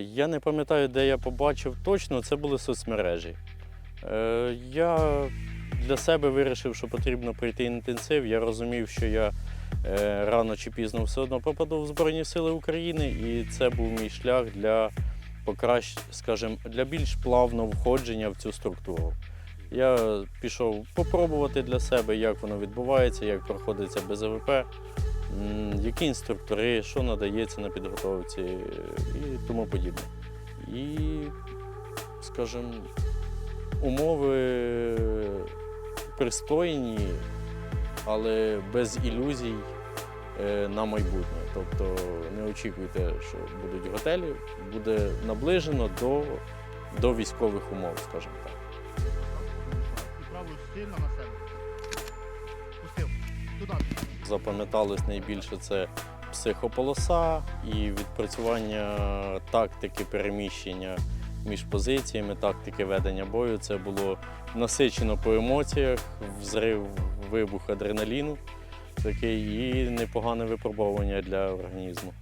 Я не пам'ятаю, де я побачив точно, це були соцмережі. Е, Я для себе вирішив, що потрібно пройти інтенсив. Я розумів, що я е, рано чи пізно все одно попаду в Збройні Сили України, і це був мій шлях для покращ, скажімо, для більш плавного входження в цю структуру. Я пішов попробувати для себе, як воно відбувається, як проходиться БЗВП, м, які інструктори, що надається на підготовці і тому подібне. І, скажімо, умови пристойні, але без ілюзій е, на майбутнє. Тобто не очікуйте, що будуть готелі, буде наближено до, до військових умов, скажімо так. Правою сильно на себе. Пустив. Туди. Запам'яталось найбільше це психополоса і відпрацювання тактики переміщення між позиціями, тактики ведення бою. Це було насичено по емоціях, взрив, вибух адреналіну. Такий і непогане випробовування для організму.